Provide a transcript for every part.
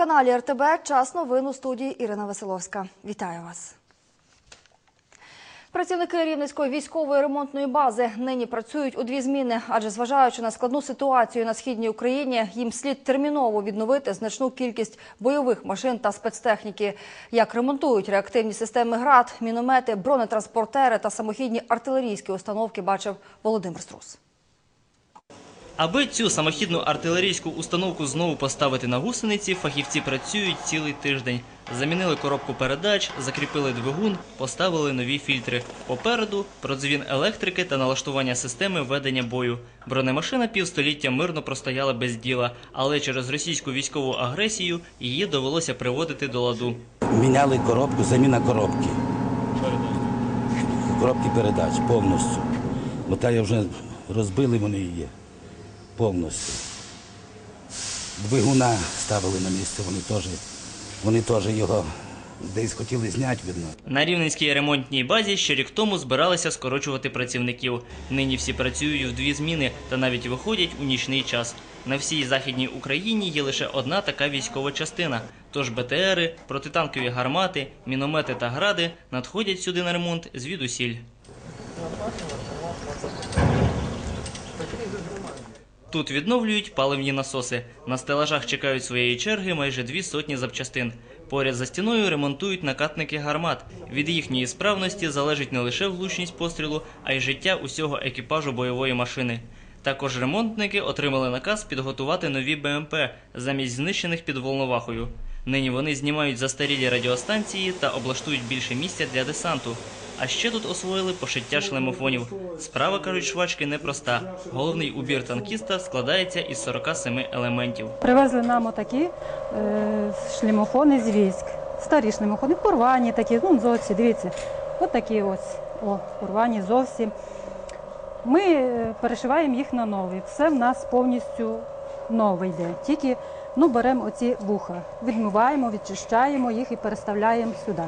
На телеканалі РТБ час новин у студії Ірина Василовська. Вітаю вас. Працівники Рівненської військової ремонтної бази нині працюють у дві зміни, адже зважаючи на складну ситуацію на східній Україні, їм слід терміново відновити значну кількість бойових машин та спецтехніки. Як ремонтують реактивні системи ГРАД, міномети, бронетранспортери та самохідні артилерійські установки, бачив Володимир Струс. Аби цю самохідну артилерійську установку знову поставити на гусениці, фахівці працюють цілий тиждень. Замінили коробку передач, закріпили двигун, поставили нові фільтри. Попереду продзвін електрики та налаштування системи ведення бою. Бронемашина півстоліття мирно простояла без діла, але через російську військову агресію її довелося приводити до ладу. Міняли коробку, заміна коробки. Коробки передач повністю. Бо та я вже розбили вони її повністю. Двигуна ставили на місце, вони теж, вони теж його десь хотіли зняти, видно. На рівненській ремонтній базі ще рік тому збиралися скорочувати працівників. Нині всі працюють в дві зміни та навіть виходять у нічний час. На всій західній Україні є лише одна така військова частина. Тож БТРи, протитанкові гармати, міномети та гради надходять сюди на ремонт звідусіль. Тут відновлюють паливні насоси. На стелажах чекають своєї черги майже дві сотні запчастин. Поряд за стіною ремонтують накатники гармат. Від їхньої справності залежить не лише влучність пострілу, а й життя усього екіпажу бойової машини. Також ремонтники отримали наказ підготувати нові БМП замість знищених під Волновахою. Нині вони знімають застарілі радіостанції та облаштують більше місця для десанту. А ще тут освоїли пошиття шлемофонів. Справа, кажуть швачки, непроста. Головний убір танкіста складається із 47 елементів. Привезли нам отакі е, шлемофони з військ. Старі шлемофони, порвані такі, ну зовсім, дивіться, от такі ось, о, порвані зовсім. Ми е, перешиваємо їх на нові. Все в нас повністю нове йде. Тільки ну, беремо оці вуха, відмиваємо, відчищаємо їх і переставляємо сюди.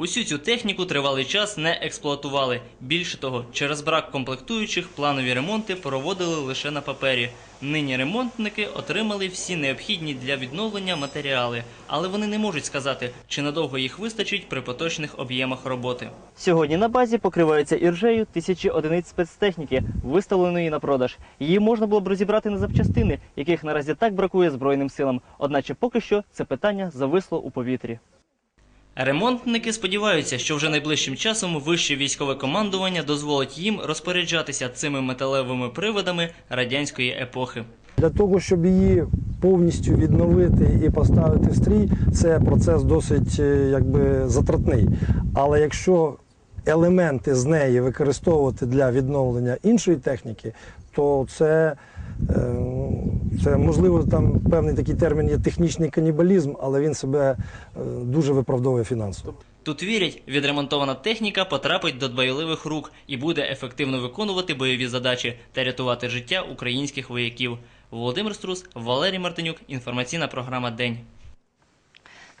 Усю цю техніку тривалий час не експлуатували. Більше того, через брак комплектуючих планові ремонти проводили лише на папері. Нині ремонтники отримали всі необхідні для відновлення матеріали, але вони не можуть сказати, чи надовго їх вистачить при поточних об'ємах роботи. Сьогодні на базі покриваються іржею тисячі одиниць спецтехніки, виставленої на продаж. Її можна було б розібрати на запчастини, яких наразі так бракує збройним силам. Одначе поки що це питання зависло у повітрі. Ремонтники сподіваються, що вже найближчим часом вище військове командування дозволить їм розпоряджатися цими металевими приводами радянської епохи. Для того, щоб її повністю відновити і поставити в стрій, це процес досить е, якби, затратний. Але якщо елементи з неї використовувати для відновлення іншої техніки, то це, е, це можливо там певний такий термін є технічний канібалізм, але він себе е, дуже виправдовує фінансово. Тут вірять, відремонтована техніка потрапить до дбайливих рук і буде ефективно виконувати бойові задачі та рятувати життя українських вояків. Володимир Струс, Валерій Мартинюк. Інформаційна програма День.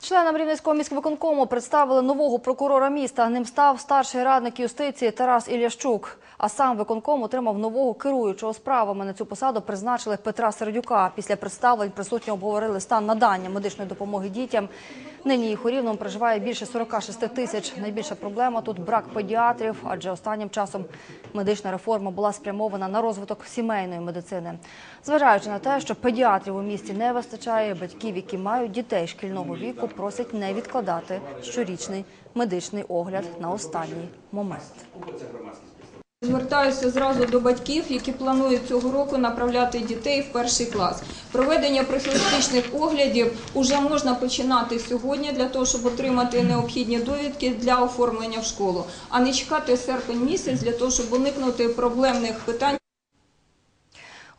Членам Рівненського міськвиконкому представили нового прокурора міста. Ним став старший радник юстиції Тарас Іллящук. А сам виконком отримав нового керуючого справами. На цю посаду призначили Петра Сердюка. Після представлень присутні обговорили стан надання медичної допомоги дітям. Нині їх у Рівному проживає більше 46 тисяч. Найбільша проблема тут брак педіатрів, адже останнім часом медична реформа була спрямована на розвиток сімейної медицини. Зважаючи на те, що педіатрів у місті не вистачає, батьків, які мають дітей шкільного віку, просять не відкладати щорічний медичний огляд на останній момент. Звертаюся зразу до батьків, які планують цього року направляти дітей в перший клас. Проведення профілактичних оглядів уже можна починати сьогодні для того, щоб отримати необхідні довідки для оформлення в школу, а не чекати серпень місяць для того, щоб уникнути проблемних питань.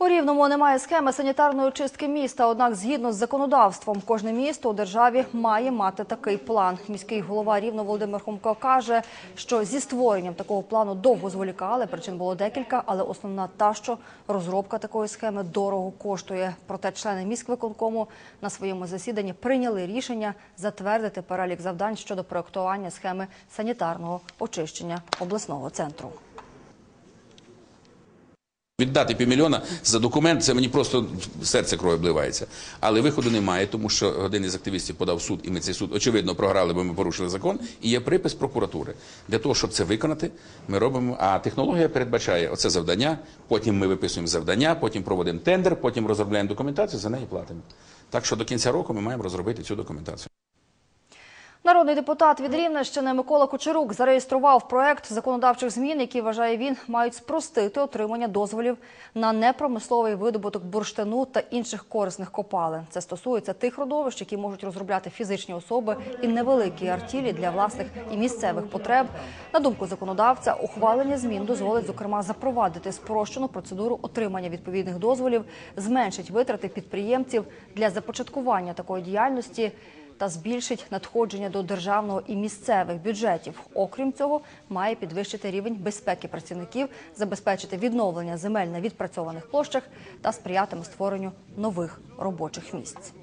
У Рівному немає схеми санітарної очистки міста. Однак, згідно з законодавством, кожне місто у державі має мати такий план. Міський голова Рівно Володимир Хомко каже, що зі створенням такого плану довго зволікали. Причин було декілька, але основна та, що розробка такої схеми дорого коштує. Проте члени міськвиконкому на своєму засіданні прийняли рішення затвердити перелік завдань щодо проектування схеми санітарного очищення обласного центру. Віддати півмільйона за документ, це мені просто серце крові обливається. Але виходу немає, тому що один із активістів подав суд, і ми цей суд, очевидно, програли, бо ми порушили закон. І є припис прокуратури. Для того, щоб це виконати, ми робимо. А технологія передбачає оце завдання. Потім ми виписуємо завдання, потім проводимо тендер, потім розробляємо документацію, за неї платимо. Так що до кінця року ми маємо розробити цю документацію. Народний депутат від Рівненщини Микола Кучерук зареєстрував проект законодавчих змін, які вважає він мають спростити отримання дозволів на непромисловий видобуток бурштину та інших корисних копалин. Це стосується тих родовищ, які можуть розробляти фізичні особи і невеликі артілі для власних і місцевих потреб. На думку законодавця, ухвалення змін дозволить зокрема запровадити спрощену процедуру отримання відповідних дозволів, зменшить витрати підприємців для започаткування такої діяльності та збільшить надходження до державного і місцевих бюджетів. Окрім цього, має підвищити рівень безпеки працівників, забезпечити відновлення земель на відпрацьованих площах та сприятиме створенню нових робочих місць.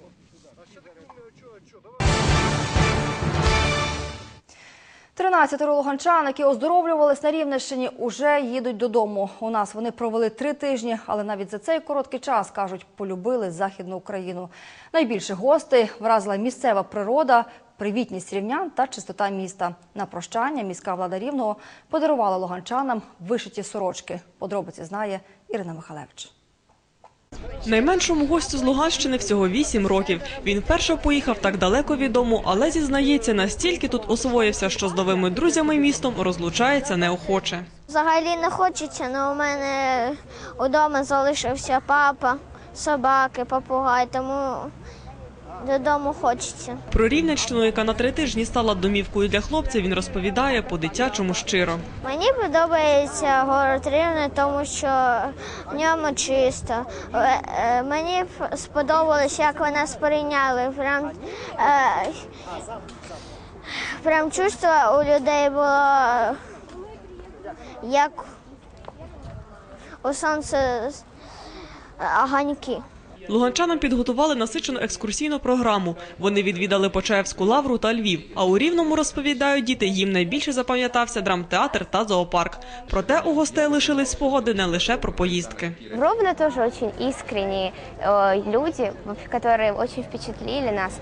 Тринадцятеро луганчан, які оздоровлювались на Рівненщині, уже їдуть додому. У нас вони провели три тижні, але навіть за цей короткий час кажуть, полюбили західну Україну. Найбільше гостей вразила місцева природа, привітність рівнян та чистота міста. На прощання міська влада рівного подарувала луганчанам вишиті сорочки. Подробиці знає Ірина Михалевич. Найменшому гостю з Луганщини всього вісім років. Він вперше поїхав так далеко від дому, але зізнається, настільки тут освоївся, що з новими друзями містом розлучається неохоче. Взагалі не хочеться, але у мене вдома залишився папа, собаки, попугай, тому додому хочеться. Про Рівненщину, яка на три тижні стала домівкою для хлопця, він розповідає по-дитячому щиро. Мені подобається город Рівне, тому що в ньому чисто. Е, е, Мені сподобалось, як ви нас прийняли. Прям, е, прям чувство у людей було як у сонце огоньки. Луганчанам підготували насичену екскурсійну програму. Вони відвідали Почаївську лавру та Львів. А у Рівному розповідають діти, їм найбільше запам'ятався драмтеатр та зоопарк. Проте у гостей лишились спогади не лише про поїздки. В Ровно тоже очень искренние э, люди, которые очень впечатлили нас.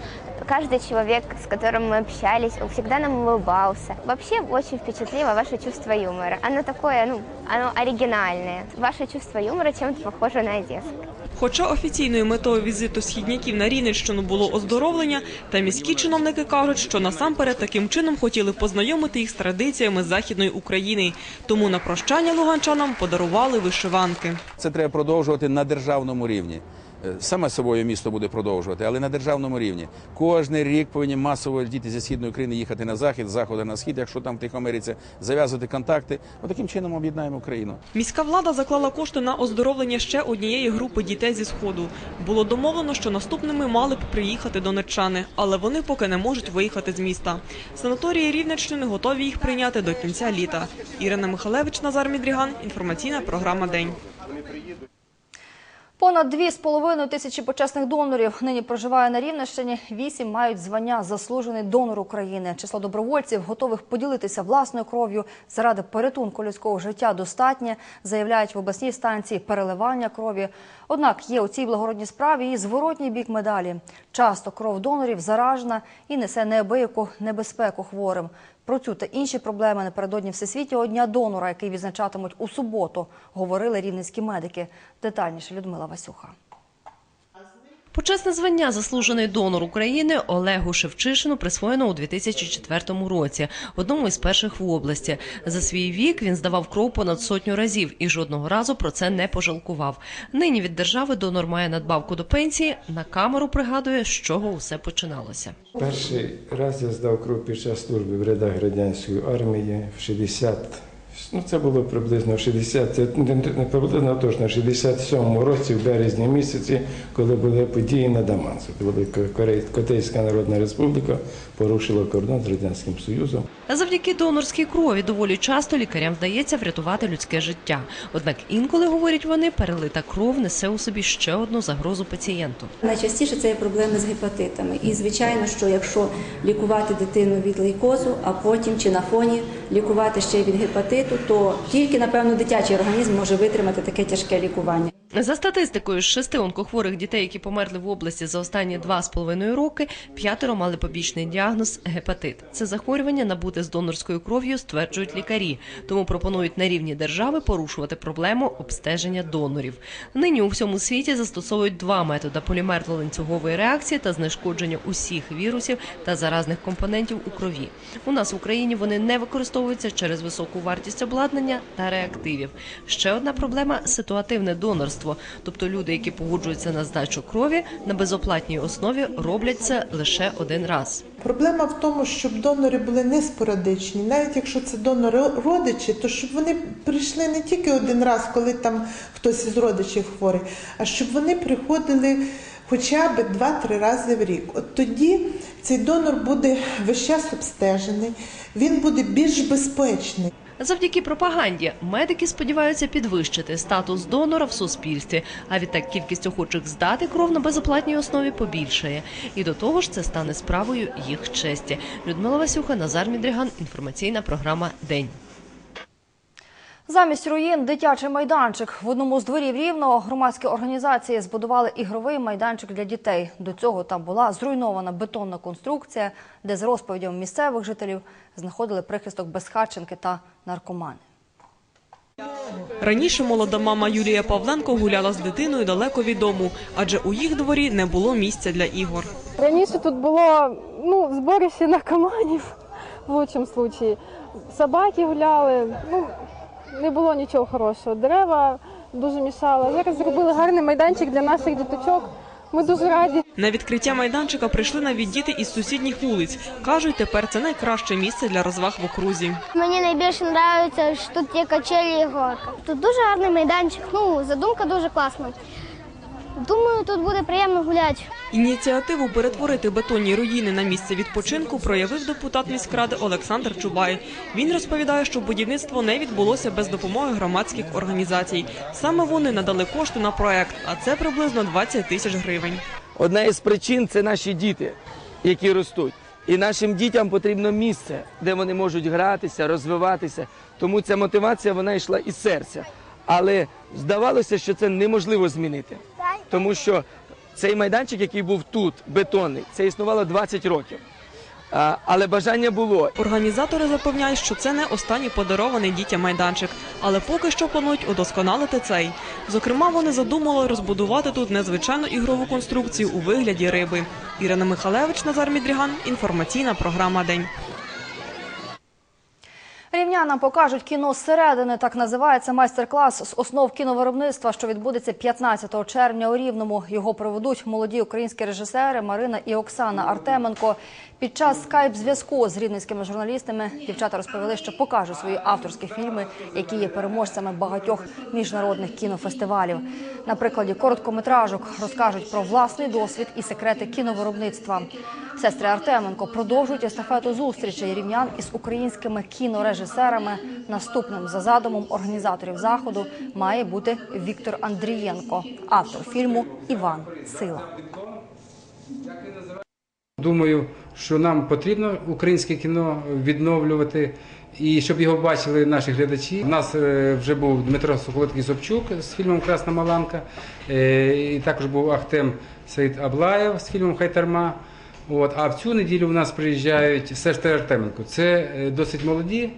Каждый человек, с которым мы общались, всегда нам улыбался. Вообще очень впечатлило ваше чувство юмора. Оно такое, ну, оно оригинальное. Ваше чувство юмора чем-то похоже на одесское. Хоча офіційною метою візиту східняків на Рівненщину було оздоровлення, та міські чиновники кажуть, що насамперед таким чином хотіли познайомити їх з традиціями західної України. Тому на прощання луганчанам подарували вишиванки. Це треба продовжувати на державному рівні. Е, Саме собою місто буде продовжувати, але на державному рівні. Кожний рік повинні масово діти зі східної України їхати на захід, з заходу на схід, якщо там в Тихоамериці, зав'язувати контакти. Отаким чином об'єднаємо Україну. Міська влада заклала кошти на оздоровлення ще однієї групи дітей зі сходу. Було домовлено, що наступними мали б приїхати донеччани, але вони поки не можуть виїхати з міста. Санаторії Рівненщини готові їх прийняти до кінця літа. Ірина Михалевич, Назар Мідріган. Інформаційна програма День. Понад 2,5 тисячі почесних донорів нині проживає на Рівненщині. Вісім мають звання «Заслужений донор України». Число добровольців, готових поділитися власною кров'ю заради порятунку людського життя достатнє, заявляють в обласній станції переливання крові. Однак є у цій благородній справі і зворотній бік медалі. Часто кров донорів заражена і несе неабияку небезпеку хворим. Про цю та інші проблеми напередодні Всесвітнього дня донора, який відзначатимуть у суботу, говорили рівненські медики. Детальніше Людмила Васюха. Почесне звання заслужений донор України Олегу Шевчишину присвоєно у 2004 році, одному із перших в області. За свій вік він здавав кров понад сотню разів і жодного разу про це не пожалкував. Нині від держави донор має надбавку до пенсії. На камеру пригадує, з чого усе починалося. Перший раз я здав кров під час служби в рядах радянської армії в 60, ну це було приблизно в 60, не приблизно а точно в 67 році, в березні місяці, коли були події на Даманцу. Коли Котейська Народна Республіка порушила кордон з Радянським Союзом. Завдяки донорській крові доволі часто лікарям вдається врятувати людське життя. Однак інколи, говорять вони, перелита кров несе у собі ще одну загрозу пацієнту. Найчастіше це є проблеми з гепатитами. І звичайно, що якщо лікувати дитину від лейкозу, а потім чи на фоні лікувати ще й від гепатиту, то тільки напевно дитячий організм може витримати таке тяжке лікування. За статистикою, з шести онкохворих дітей, які померли в області за останні два з половиною роки, п'ятеро мали побічний діагноз гепатит. Це захворювання набуте з донорською кров'ю, стверджують лікарі. Тому пропонують на рівні держави порушувати проблему обстеження донорів. Нині у всьому світі застосовують два методи полімерно-ланцюгової реакції та знешкодження усіх вірусів та заразних компонентів у крові. У нас в Україні вони не використовуються через високу вартість обладнання та реактивів. Ще одна проблема ситуативне донорство, тобто люди, які погоджуються на здачу крові на безоплатній основі, роблять це лише один раз. Проблема в тому, щоб донори були не спорадичні, навіть якщо це донори родичі, то щоб вони прийшли не тільки один раз, коли там хтось із родичів хворий, а щоб вони приходили хоча б 2-3 рази в рік. От тоді цей донор буде весь час обстежений, він буде більш безпечний. Завдяки пропаганді медики сподіваються підвищити статус донора в суспільстві. А відтак кількість охочих здати кров на безоплатній основі побільшає. І до того ж, це стане справою їх честі. Людмила Васюха, Назар Мідріган. Інформаційна програма День. Замість руїн дитячий майданчик. В одному з дворів Рівного громадські організації збудували ігровий майданчик для дітей. До цього там була зруйнована бетонна конструкція, де з розповідями місцевих жителів знаходили прихисток безхатченки та наркомани. Раніше молода мама Юлія Павленко гуляла з дитиною далеко від дому, адже у їх дворі не було місця для ігор. Раніше тут було ну, зборище наркоманів в лучшому случаї. Собаки гуляли, ну не було нічого хорошого. Дерева дуже мішали. Зараз зробили гарний майданчик для наших діточок. Ми дуже раді. На відкриття майданчика прийшли навіть діти із сусідніх вулиць. Кажуть, тепер це найкраще місце для розваг в окрузі. Мені найбільше подобається, що тут є качелі і горка. Тут дуже гарний майданчик. Ну, задумка дуже класна. Думаю, тут буде приємно гуляти. Ініціативу перетворити бетонні руїни на місце відпочинку проявив депутат міськради Олександр Чубай. Він розповідає, що будівництво не відбулося без допомоги громадських організацій. Саме вони надали кошти на проект, а це приблизно 20 тисяч гривень. Одна із причин це наші діти, які ростуть. І нашим дітям потрібно місце, де вони можуть гратися, розвиватися. Тому ця мотивація вона йшла із серця. Але здавалося, що це неможливо змінити, тому що цей майданчик, який був тут, бетонний, це існувало 20 років. Але бажання було. Організатори запевняють, що це не останній подарований дітям майданчик, але поки що планують удосконалити цей. Зокрема, вони задумали розбудувати тут незвичайну ігрову конструкцію у вигляді риби. Ірина Михалевич, Назар Мідріган. Інформаційна програма День. Рівнянам покажуть кіно зсередини. Так називається майстер-клас з основ кіновиробництва, що відбудеться 15 червня у Рівному. Його проведуть молоді українські режисери Марина і Оксана Артеменко. Під час скайп-зв'язку з рівненськими журналістами дівчата розповіли, що покажуть свої авторські фільми, які є переможцями багатьох міжнародних кінофестивалів. На прикладі короткометражок розкажуть про власний досвід і секрети кіновиробництва. Сестри Артеменко продовжують естафету зустрічей рівнян із українськими кінорежисерами. Наступним за задумом організаторів заходу має бути Віктор Андрієнко, автор фільму Іван Сила. Думаю, що нам потрібно українське кіно відновлювати. І щоб його бачили наші глядачі. У нас е, вже був Дмитро Соколовський Собчук з фільмом Красна Маланка. Е, І також був Ахтем Саїд Аблаєв з фільмом Хайтарма. От, а в цю неділю в нас приїжджають сестри Артеменко. Це е, досить молоді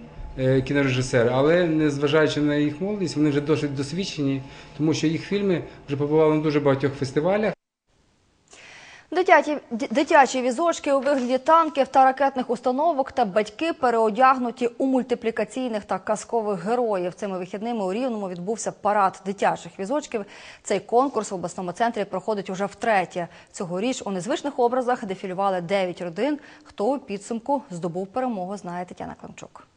кінорежисери, але незважаючи на їх молодість, вони вже досить досвідчені, тому що їх фільми вже побували на дуже багатьох фестивалях. Дитячі, дитячі візочки у вигляді танків та ракетних установок та батьки переодягнуті у мультиплікаційних та казкових героїв. Цими вихідними у Рівному відбувся парад дитячих візочків. Цей конкурс в обласному центрі проходить уже втретє. Цьогоріч у незвичних образах дефілювали 9 родин. Хто у підсумку здобув перемогу, знає Тетяна Климчук.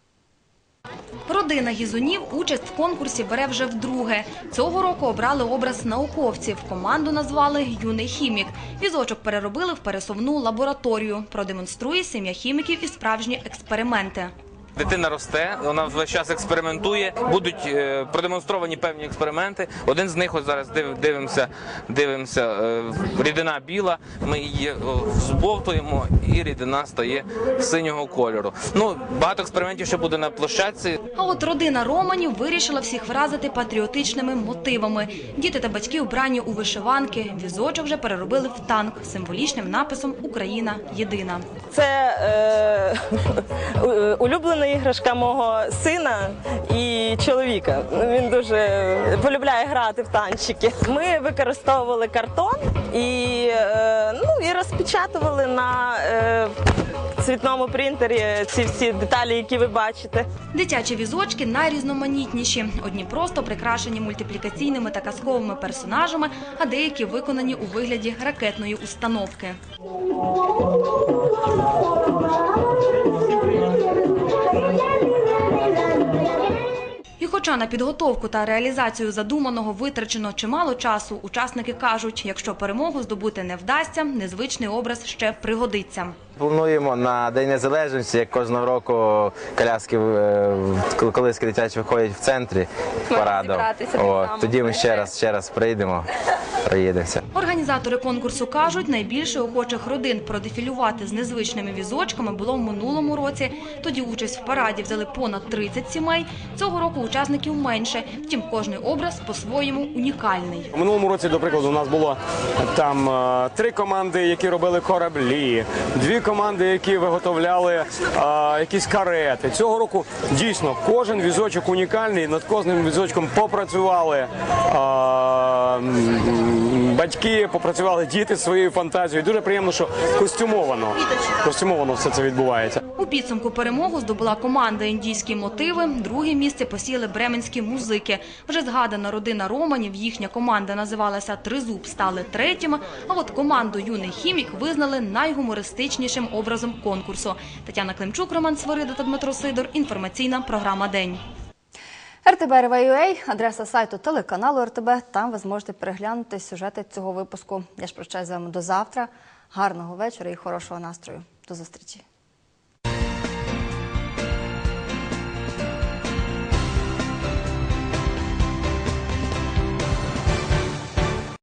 Родина Гізунів участь в конкурсі бере вже вдруге. Цього року обрали образ науковців. Команду назвали Юний хімік. Візочок переробили в пересувну лабораторію. Продемонструє сім'я хіміків і справжні експерименти. Дитина росте, вона весь час експериментує. Будуть е, продемонстровані певні експерименти. Один з них ось зараз див- дивимося, дивимося е, рідина біла. Ми її о, збовтуємо, і рідина стає синього кольору. Ну багато експериментів ще буде на площадці. А от родина Романів вирішила всіх вразити патріотичними мотивами. Діти та батьки вбрані у вишиванки. Візочок вже переробили в танк символічним написом Україна єдина. Це е, у- улюблена іграшка мого сина і чоловіка. Він дуже полюбляє грати в танчики. Ми використовували картон і, е, ну, і розпечатували на е, цвітному принтері ці всі деталі, які ви бачите. Дитячі візочки найрізноманітніші. Одні просто прикрашені мультиплікаційними та казковими персонажами, а деякі виконані у вигляді ракетної установки. Хоча на підготовку та реалізацію задуманого витрачено чимало часу, учасники кажуть, якщо перемогу здобути не вдасться, незвичний образ ще пригодиться. Плануємо на День Незалежності, як кожного року коляски е, коли- колиски дитячі виходять в центрі парадом. тоді ми ще раз ще раз прийдемо, проїдемося. Організатори конкурсу кажуть, найбільше охочих родин продефілювати з незвичними візочками було в минулому році. Тоді участь в параді взяли понад 30 сімей. Цього року учасників менше. Втім, кожний образ по-своєму унікальний. У минулому році, до прикладу, у нас було там е, три команди, які робили кораблі, дві команди, які виготовляли а, якісь карети. Цього року дійсно кожен візочок унікальний. Над кожним візочком попрацювали а, батьки, попрацювали діти своєю фантазією. Дуже приємно, що костюмовано, костюмовано все це відбувається. У підсумку перемогу здобула команда індійські мотиви. Друге місце посіли бременські музики. Вже згадана родина Романів, їхня команда називалася Тризуб, стали третіми. А от команду Юний хімік визнали найгумористичнішим образом конкурсу. Тетяна Климчук, Роман Свирида та Дмитро Сидор. Інформаційна програма День. РТБ РВ.UA, адреса сайту телеканалу РТБ. Там ви зможете переглянути сюжети цього випуску. Я ж прощаюсь з вами до завтра. Гарного вечора і хорошого настрою. До зустрічі.